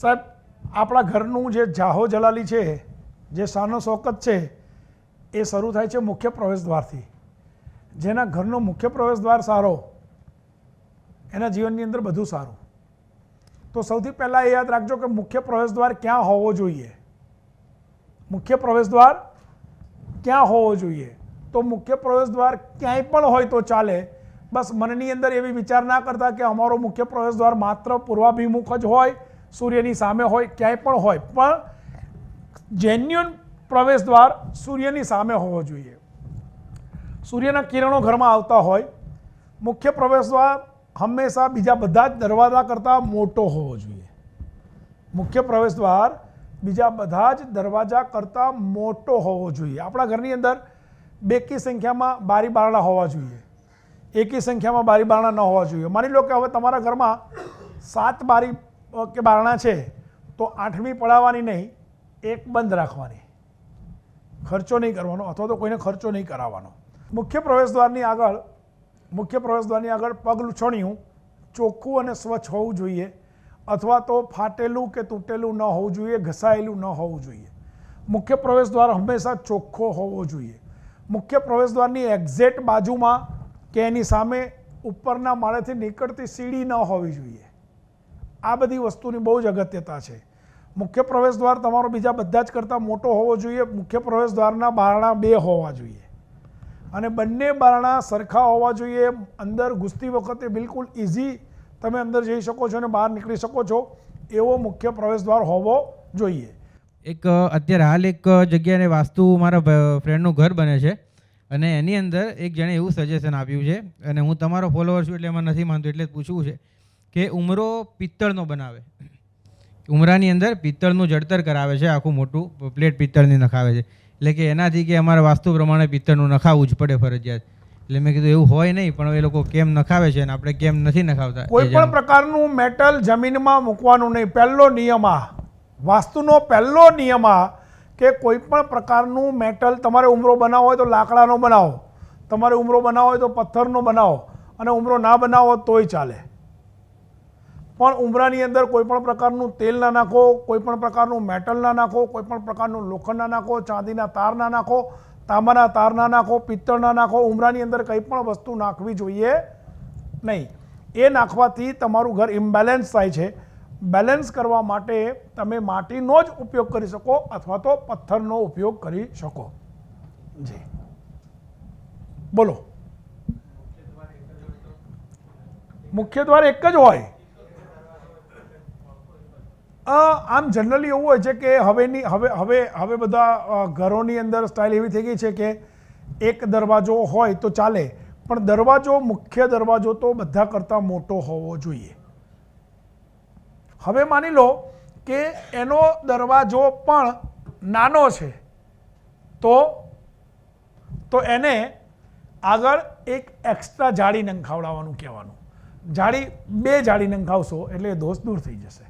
સાહેબ, આપણા ઘરનું જે જાહો જલાલી છે, જે શાનો શોકત છે, એ શરૂ થાય છે મુખ્ય પ્રવેશદ્વારથી. જેના ઘરનો મુખ્ય પ્રવેશદ્વાર સારો, એના જીવનની અંદર બધું સારું. તો સૌથી પહેલાં એ યાદ રાખજો કે મુખ્ય પ્રવેશદ્વાર ક્યાં હોવો જોઈએ. મુખ્ય પ્રવેશદ્વાર ક્યાં હોવો જોઈએ. તો મુખ્ય પ્રવેશદ્વાર ક્યાંય પણ હોય તો ચાલે. બસ મનની અંદર એવી વિચાર ના કરતા કે અમારો મુખ્ય પ્રવેશદ્વાર માત્ર પૂર્વાભિમુખ જ હોય સૂર્યની સામે હોય, ક્યાંય પણ હોય, પણ જેન્યુન પ્રવેશ દ્વાર સૂર્યની સામે હોવો જોઈએ. સૂર્યના કિરણો ઘરમાં આવતા હોય, મુખ્ય પ્રવેશ દ્વાર હંમેશા બીજા બધા જ દરવાજા કરતાં મોટો હોવો જોઈએ. મુખ્ય પ્રવેશ દ્વાર બીજા બધા જ દરવાજા કરતાં મોટો હોવો જોઈએ. આપણા ઘરની અંદર બેકી સંખ્યામાં બારી બારણા હોવા જોઈએ. એકી સંખ્યામાં બારી બારણા ન હોવા જોઈએ. માની લો કે હવે તમારા ઘરમાં સાત બારી કે બારણા છે, તો આઠમી પડાવવાની નહીં, એક બંધ રાખવાની. ખર્ચો નહીં કરવાનો, અથવા તો કોઈને ખર્ચો નહીં કરાવવાનો. મુખ્ય પ્રવેશદ્વારની આગળ, મુખ્ય પ્રવેશદ્વારની આગળ પગ લૂછણિયું, ચોખ્ખું અને સ્વચ્છ હોવું જોઈએ, અથવા તો ફાટેલું કે તૂટેલું ન હોવું જોઈએ, ઘસાયેલું ન હોવું જોઈએ. મુખ્ય પ્રવેશદ્વાર હંમેશા ચોખ્ખો હોવો જોઈએ. મુખ્ય પ્રવેશદ્વારની એક્ઝેક્ટ બાજુમાં કે એની સામે ઉપરના માળેથી નીકળતી સીડી ન હોવી જોઈએ. આ બધી વસ્તુની બહુ જ અગત્યતા છે. મુખ્ય પ્રવેશદ્વાર તમારો બીજા બધા જ કરતાં મોટો હોવો જોઈએ. મુખ્ય પ્રવેશદ્વારના બારણા બે હોવા જોઈએ. અને બંને બારણા સરખા હોવા જોઈએ. અંદર ઘૂસતી વખતે બિલકુલ ઇઝી તમે અંદર જઈ શકો છો અને બહાર નીકળી શકો છો. એવો મુખ્ય પ્રવેશદ્વાર હોવો જોઈએ. એક અત્યારે હાલ એક જગ્યાને વાસ્તુ મારા ફ્રેન્ડનું ઘર બને છે. અને એની અંદર એક જણે એવું સજેશન આપ્યું છે. અને હું તમારો ફોલોવર છું એટલે એમાં નથી માનતો, એટલે પૂછવું છે. કે ઉમરો પિત્તળનો બનાવે. ઉમરાની અંદર પિત્તળનું જડતર કરાવે છે આખું મોટું પ્લેટ પિત્તળની નખાવે છે. એટલે કે એનાથી કે અમારે વાસ્તુ પ્રમાણે પિત્તળનું નખાવવું જ પડે ફરજિયાત. એટલે મેં કીધું એવું હોય નહીં પણ એ લોકો કેમ નખાવે છે અને આપણે કેમ નથી નખાવતા કોઈ પણ પ્રકારનું મેટલ જમીનમાં મૂકવાનું નહીં. પહેલો નિયમ આ. વાસ્તુનો પહેલો નિયમ આ કે કોઈ પણ પ્રકારનું મેટલ તમારે ઉમરો બનાવવો હોય તો લાકડાનો બનાવો. તમારે ઉમરો બનાવવો હોય તો પથ્થરનો બનાવો. અને ઉમરો ના બનાવો તોય ચાલે. પણ ઉમરાની અંદર કોઈપણ પ્રકારનું તેલ ના નાખો, કોઈ પણ પ્રકારનું મેટલ ના નાખો કોઈપણ પ્રકારનું લોખંડ ના નાખો, ચાંદીના તાર ના નાખો, તાંબાના તાર ના નાખો, પિત્તળ ના નાખો, ઉમરાની અંદર કંઈ પણ વસ્તુ નાખવી જોઈએ નહીં. એ નાખવાથી તમારું ઘર ઇમ્બેલેન્સ થાય છે. બેલેન્સ કરવા માટે તમે માટીનો જ ઉપયોગ કરી શકો અથવા તો પથ્થરનો ઉપયોગ કરી શકો. જી. બોલો. મુખ્ય દ્વાર એક જ હોય. આમ જનરલી એવું હોય છે કે હવેની, હવે હવે હવે બધા ઘરોની અંદર સ્ટાઇલ એવી થઈ ગઈ છે કે એક દરવાજો હોય તો ચાલે, પણ દરવાજો, મુખ્ય દરવાજો તો બધા કરતાં મોટો હોવો જોઈએ. હવે માની લો કે એનો દરવાજો પણ નાનો છે, તો તો એને આગળ એક એક્સ્ટ્રા જાળી નંખાવડાવવાનું કહેવાનું. જાળી બે જાળી નંખાવશો એટલે દોષ દૂર થઈ જશે.